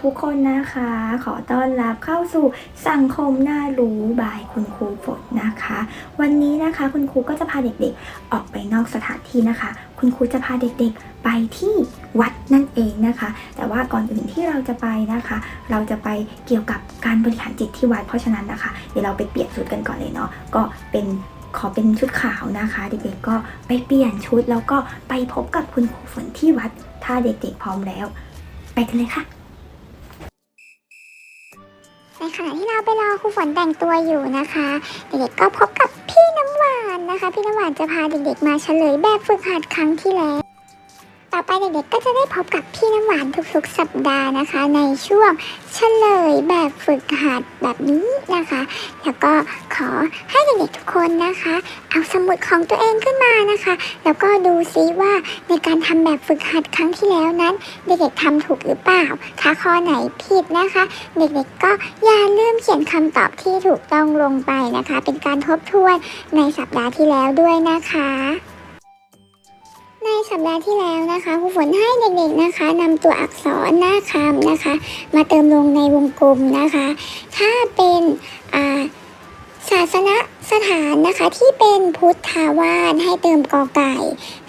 ทุกคนนะคะ ขอต้อนรับเข้าสู่สังคมน่ารู้บายคุณครูฝนนะคะ วันนี้นะคะคุณครูก็จะพาเด็กๆ ออกไปนอกสถานที่นะคะ คุณครูจะพาเด็กๆไปที่วัดนั่นเองนะคะ แต่ว่าก่อนอื่นที่เราจะไปนะคะ เราจะไปเกี่ยวกับการบริหารจิตที่วัดเพราะฉะนั้นนะคะ เดี๋ยวเราไปเปลี่ยนชุดกันก่อนเลยเนาะก็เป็นขอเป็นชุดขาวนะคะเด็กๆก็ไปเปลี่ยนชุดแล้วก็ไปพบกับคุณครูฝนที่วัด ถ้าเด็กๆพร้อมแล้ว ไปกันเลยค่ะ ในขณะที่เราไปรอครูฝนแต่งตัวอยู่นะคะ เด็กๆก็พบกับพี่น้ำหวานนะคะ พี่น้ำหวานจะพาเด็กๆมาเฉลยแบบฝึกหัดครั้งที่แล้ว ไปเด็กๆก็จะได้พบกับพี่น้ำหวานทุกๆ สัปดาห์นะคะ ในช่วงเฉลยแบบฝึกหัดแบบนี้นะคะ แล้วก็ขอให้เด็กๆทุกคนนะคะ เอาสมุดของตัวเองขึ้นมานะคะ แล้วก็ดูซิว่าในการทำแบบฝึกหัดครั้งที่แล้วนั้น เด็กๆทำถูกหรือเปล่าถ้าข้อไหนผิดนะคะ เด็กๆก็อย่าลืมเขียนคำตอบที่ถูกต้องลงไปนะคะ เป็นการทบทวนในสัปดาห์ที่แล้วด้วยนะคะ ในสัปดาห์ที่แล้วนะคะครูฝนให้เด็กๆนะคะนำตัวอักษรหน้าคำนะคะ มาเติมลงในวงกลมนะคะ ถ้าเป็นอาศาสนสถานนะคะที่เป็นพุทธาวาสให้เติมกอไก่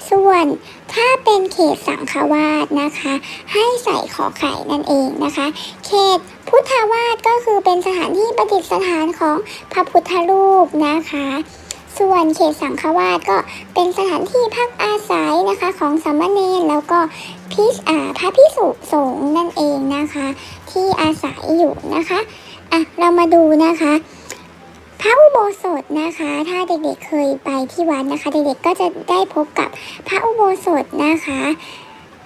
ส่วนถ้าเป็นเขตสังฆวาสนะคะ ให้ใส่ขอไข่นั่นเองนะคะ เขตพุทธาวาสก็คือเป็นสถานที่ประดิษฐานของพระพุทธรูปนะคะ ส่วนเขตสังฆวาสก็เป็นสถานที่พักอาศัยนะคะของสามเณรแล้วก็พิสอาพระพิสุสงฆ์นั่นเองนะคะ ที่อาศัยอยู่นะคะอะเรามาดูนะคะพระอุโบสถนะคะ ถ้าเด็กๆเคยไปที่วัดนะคะ เด็กๆก็จะได้พบกับพระอุโบสถนะคะ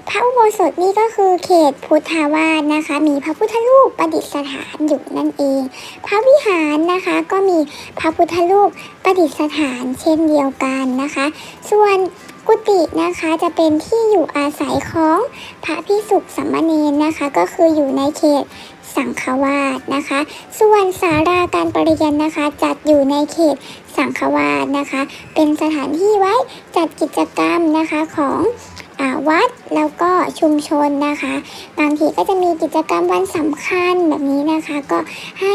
พระอุโบสถนี่ก็คือเขตพุทธาวาสนะคะ มีพระพุทธรูปประดิษฐานอยู่นั่นเอง พระวิหารนะคะก็มีพระพุทธรูปประดิษฐานเช่นเดียวกันนะคะ ส่วนกุฏินะคะจะเป็นที่อยู่อาศัยของพระพิสุขสัมมเนรนะคะ ก็คืออยู่ในเขตสังฆวาสนะคะ ส่วนศาลาการประเรียนนะคะ จัดอยู่ในเขตสังฆวาสนะคะ เป็นสถานที่ไว้จัดกิจกรรมนะคะของ วัดแล้วก็ชุมชนนะคะ บางทีก็จะมีกิจกรรมวันสำคัญแบบนี้นะคะ ก็ให้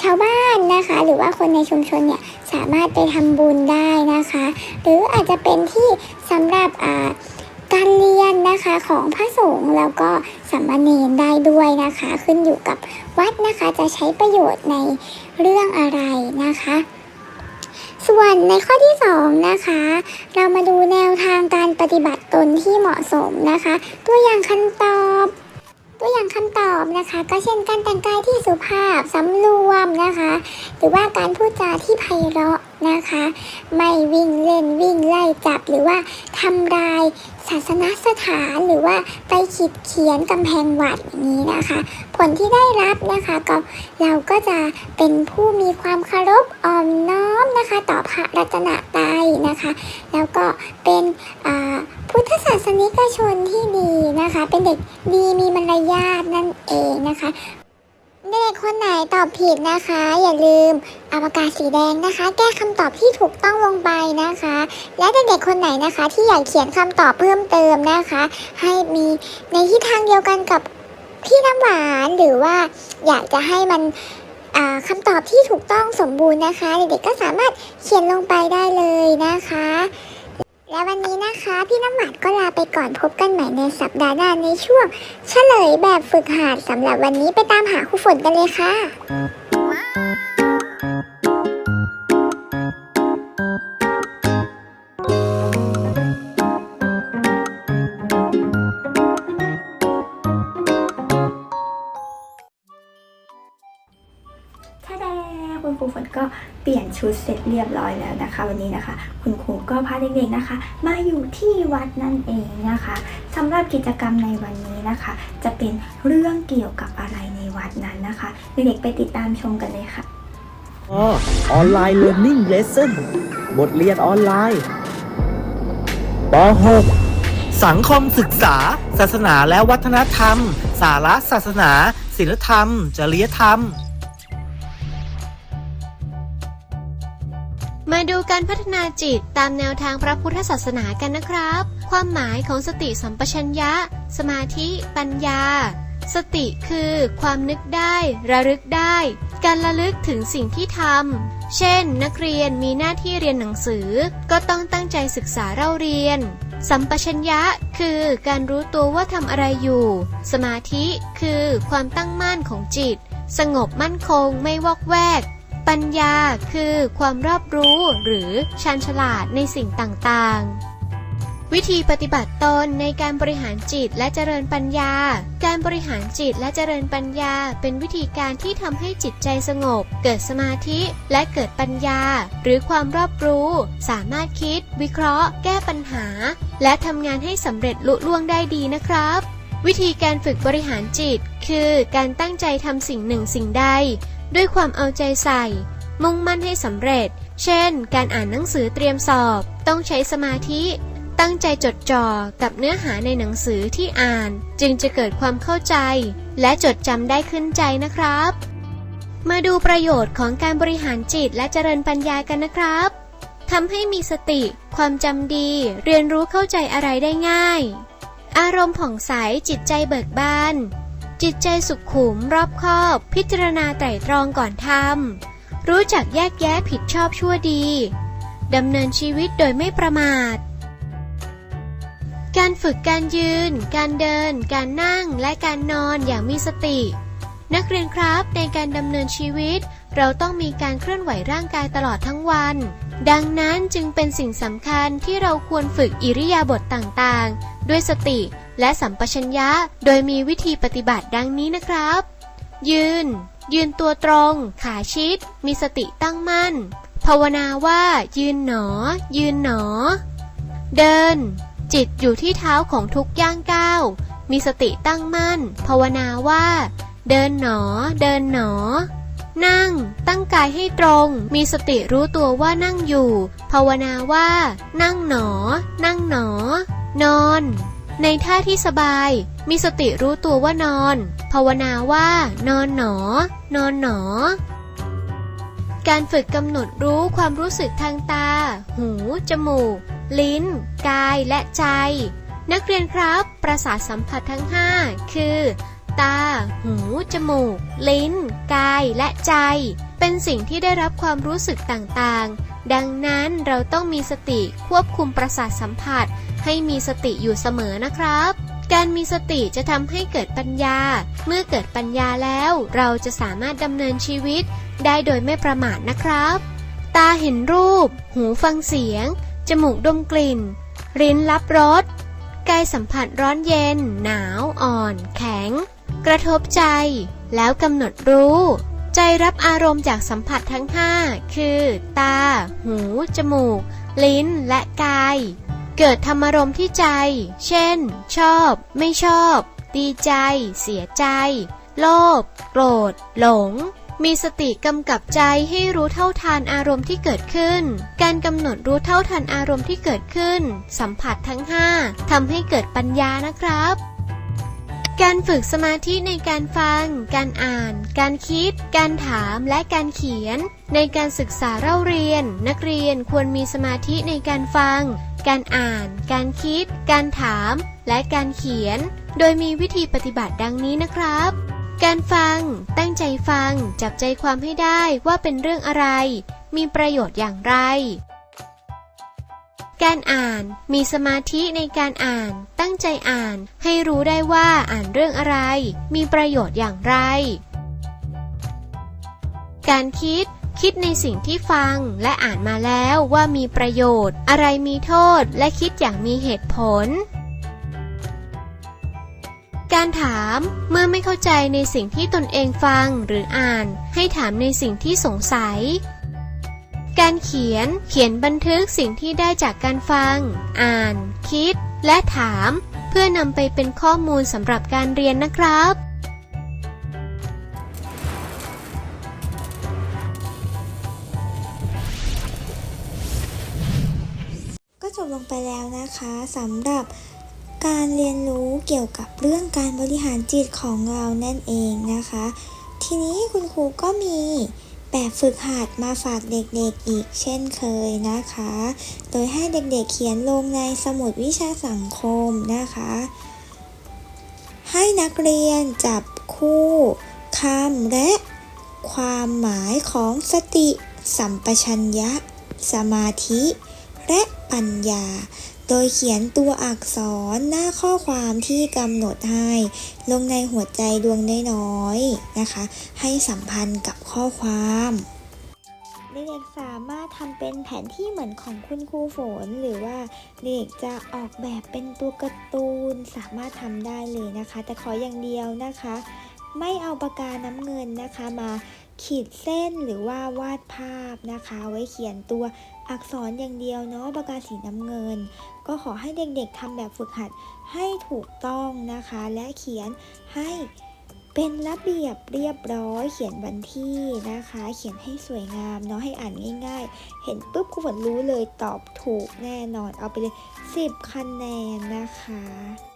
ชาวบ้านนะคะ หรือว่าคนในชุมชนเนี่ยสามารถไปทำบุญได้นะคะ หรืออาจจะเป็นที่สำหรับการเรียนนะคะของพระสงฆ์แล้วก็สามเณรได้ด้วยนะคะ ขึ้นอยู่กับวัดนะคะจะใช้ประโยชน์ในเรื่องอะไรนะคะ ส่วนในข้อที่สองนะคะ เรามาดูแนวทางการปฏิบัติตนที่เหมาะสมนะคะ ตัวอย่างคำตอบ ตัวอย่างคำตอบนะคะ ก็เช่นการแต่งกายที่สุภาพสำรวมนะคะ หรือว่าการพูดจาที่ไพเราะนะคะ ไม่วิ่งเล่นวิ่งไล่จับหรือว่าทำลายศาสนสถานหรือว่าไปขีดเขียนกำแพงวัดอย่างนี้นะคะ ผลที่ได้รับนะคะก็เราก็จะเป็นผู้มีความเคารพอ่อมน้อมนะคะ ต่อพระรัตน ตรัยนะคะ แล้วก็เป็นพุทธศาสนิกชนที่ดีนะคะ เป็นเด็กดีมีมารยาทนั่นเองนะคะเด็กคนไหนตอบผิดนะคะ อย่าลืมเอาปากกาสีแดงนะคะ แก้คำตอบที่ถูกต้องลงไปนะคะ และเด็กๆคนไหนนะคะ ที่อยากเขียนคำตอบเพิ่มเติมนะคะ ให้มีในทิศทางเดียวกันกับพี่น้ำหวานหรือว่าอยากจะให้มัน คำตอบที่ถูกต้องสมบูรณ์นะคะ เด็กๆก็สามารถเขียนลงไปได้เลยนะคะ และวันนี้นะคะพี่น้ำหวานก็ลาไปก่อนพบกันใหม่ในสัปดาห์หน้าในช่วง เฉลยแบบฝึกหัดสำหรับวันนี้ไปตามหาครูฝนกันเลยค่ะ รูฝนก็เปลี่ยนชุดเสร็จเรียบร้อยแล้วนะคะ วันนี้นะคะ คุณครูก็พาเด็กๆนะคะ มาอยู่ที่วัดนั่นเองนะคะสำหรับกิจกรรมในวันนี้นะคะ จะเป็นเรื่องเกี่ยวกับอะไรในวัดนั้นนะคะเด็กๆไปติดตามชมกันเลยค่ะอออนไลน์เรียนนิ่งเลสเซ่นบทเรียนออนไลน์ป .6 สังคมศึกษา ศาสนาและวัฒนธรรม สาระศาสนา ศิลธรรม จริยธรรม การพัฒนาจิตตามแนวทางพระพุทธศาสนากันนะครับ ความหมายของสติสัมปชัญญะ สมาธิ ปัญญา สติคือความนึกได้ ระลึกได้ การระลึกถึงสิ่งที่ทำ เช่น นักเรียนมีหน้าที่เรียนหนังสือ ก็ต้องตั้งใจศึกษาเล่าเรียน สัมปชัญญะคือการรู้ตัวว่าทำอะไรอยู่ สมาธิคือความตั้งมั่นของจิต สงบมั่นคงไม่วอกแวก ปัญญาคือความรอบรู้หรือชาญฉลาดในสิ่งต่างๆวิธีปฏิบัติตนในการบริหารจิตและเจริญปัญญา การบริหารจิตและเจริญปัญญา เป็นวิธีการที่ทำให้จิตใจสงบ เกิดสมาธิและเกิดปัญญา หรือความรอบรู้ สามารถคิด วิเคราะห์ แก้ปัญหา และทำงานให้สำเร็จลุล่วงได้ดีนะครับ วิธีการฝึกบริหารจิต คือการตั้งใจทำสิ่งหนึ่งสิ่งใด ด้วยความเอาใจใส่ มุ่งมั่นให้สำเร็จ เช่น การอ่านหนังสือเตรียมสอบ ต้องใช้สมาธิ ตั้งใจจดจ่อกับเนื้อหาในหนังสือที่อ่าน จึงจะเกิดความเข้าใจ และจดจำได้ขึ้นใจนะครับ มาดูประโยชน์ของการบริหารจิตและเจริญปัญญากันนะครับทำให้มีสติ ความจำดี เรียนรู้เข้าใจอะไรได้ง่าย อารมณ์ผ่องใสจิตใจเบิกบาน จิตใจสุขขุมรอบคอบ พิจารณาไตร่ตรองก่อนทำรู้จักแยกแยะผิดชอบชั่วดีดำเนินชีวิตโดยไม่ประมาท การฝึกการยืน การเดิน การนั่งและการนอนอย่างมีสติ นักเรียนครับในการดำเนินชีวิต เราต้องมีการเคลื่อนไหวร่างกายตลอดทั้งวัน ดังนั้นจึงเป็นสิ่งสำคัญที่เราควรฝึกอิริยาบถต่างๆ ด้วยสติและสัมปชัญญะ โดยมีวิธีปฏิบัติดังนี้นะครับ ยืน ยืนตัวตรง ขาชิด มีสติตั้งมั่น ภาวนาว่า ยืนหนอ ยืนหนอ เดิน จิตอยู่ที่เท้าของทุกย่างก้าว มีสติตั้งมั่น ภาวนาว่า เดินหนอ เดินหนอ นั่ง ตั้งกายให้ตรง มีสติรู้ตัวว่านั่งอยู่ ภาวนาว่า นั่งหนอ นั่งหนอ นอน ในท่าที่สบาย มีสติรู้ตัวว่านอน ภาวนาว่า นอนหนอ นอนหนอ การฝึกกำหนดรู้ความรู้สึกทางตา หู จมูก ลิ้น กายและใจ นักเรียนครับ ประสาทสัมผัสทั้ง 5 คือ ตา หู จมูก ลิ้น กายและใจ เป็นสิ่งที่ได้รับความรู้สึกต่างๆ ดังนั้นเราต้องมีสติควบคุมประสาทสัมผัส ให้มีสติอยู่เสมอนะครับ การมีสติจะทำให้เกิดปัญญา เมื่อเกิดปัญญาแล้ว เราจะสามารถดำเนินชีวิต ได้โดยไม่ประมาทนะครับ ตาเห็นรูป หูฟังเสียง จมูกดมกลิ่นลิ้นรับรสกายสัมผัสร้อนเย็น หนาว อ่อน แข็ง กระทบใจ แล้วกำหนดรู้ ใจรับอารมณ์จากสัมผัสทั้ง 5 คือ ตา หู จมูก ลิ้น และกาย เกิดธรรมารมณ์ที่ใจ เช่น ชอบ ไม่ชอบ ดีใจ เสียใจ โลภ โกรธ หลง มีสติกำกับใจให้รู้เท่าทานอารมณ์ที่เกิดขึ้น การกำหนดรู้เท่าทันอารมณ์ที่เกิดขึ้น สัมผัสทั้ง 5ทำให้เกิดปัญญานะครับ การฝึกสมาธิในการฟัง การอ่าน การคิด การถาม และการเขียน ในการศึกษาเล่าเรียน นักเรียนควรมีสมาธิในการฟัง การอ่าน การคิด การถาม และการเขียน โดยมีวิธีปฏิบัติดังนี้นะครับ การฟัง ตั้งใจฟัง จับใจความให้ได้ว่าเป็นเรื่องอะไร มีประโยชน์อย่างไร การอ่าน มีสมาธิในการอ่าน ตั้งใจอ่าน ให้รู้ได้ว่าอ่านเรื่องอะไร มีประโยชน์อย่างไร การคิด คิดในสิ่งที่ฟังและอ่านมาแล้วว่ามีประโยชน์ อะไรมีโทษ และคิดอย่างมีเหตุผลการถามเมื่อไม่เข้าใจในสิ่งที่ตนเองฟังหรืออ่าน ให้ถามในสิ่งที่สงสัย การเขียนเขียนบันทึกสิ่งที่ได้จากการฟัง อ่าน คิด และถาม เพื่อนำไปเป็นข้อมูลสำหรับการเรียนนะครับ ก็จบลงไปแล้วนะคะสำหรับการเรียนรู้เกี่ยวกับเรื่องการบริหารจิตของเรานั่นเองนะคะ ทีนี้คุณครูก็มี แบบฝึกหัดมาฝากเด็กๆอีกเช่นเคยนะคะ โดยให้เด็กๆเขียนลงในสมุดวิชาสังคมนะคะ ให้นักเรียนจับคู่คำและความหมายของสติ สัมปชัญญะ สมาธิ และปัญญา โดยเขียนตัวอักษรหน้าข้อความที่กำหนดให้ ลงในหัวใจดวงน้อยๆนะคะ ให้สัมพันธ์กับข้อความเด็กสามารถทำเป็นแผนที่เหมือนของคุณครูฝน หรือว่าเด็กจะออกแบบเป็นตัวการ์ตูนสามารถทำได้เลยนะคะ แต่ขออย่างเดียวนะคะ ไม่เอาปากกาน้ำเงินนะคะมา ขีดเส้นหรือว่าวาดภาพนะคะ ไว้เขียนตัวอักษรอย่างเดียวเนาะปากกาสีน้ำเงิน ก็ขอให้เด็กๆทำแบบฝึกหัดให้ถูกต้องนะคะ และเขียนให้เป็นระเบียบเรียบร้อย เขียนวันที่นะคะ เขียนให้สวยงามเนาะให้อ่านง่าย ๆ เห็นปุ๊บครูฝนรู้เลยตอบถูกแน่นอนเอาไปเลย 10 คะแนนนะคะ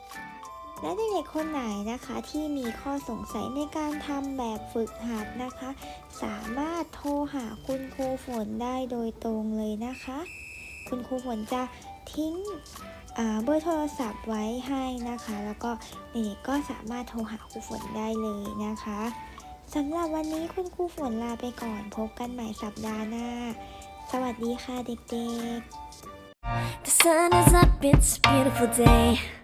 และเด็กๆคนไหนนะคะที่มีข้อสงสัยในการทำแบบฝึกหัดนะคะ สามารถโทรหาคุณครูฝนได้โดยตรงเลยนะคะ คุณครูฝนจะทิ้งเบอร์โทรศัพท์ไว้ให้นะคะ แล้วก็เด็กๆก็สามารถโทรหาครูฝนได้เลยนะคะสำหรับวันนี้คุณครูฝนลาไปก่อน พบกันใหม่สัปดาห์หน้า สวัสดีค่ะเด็กๆ The sun is up, it's a beautiful day.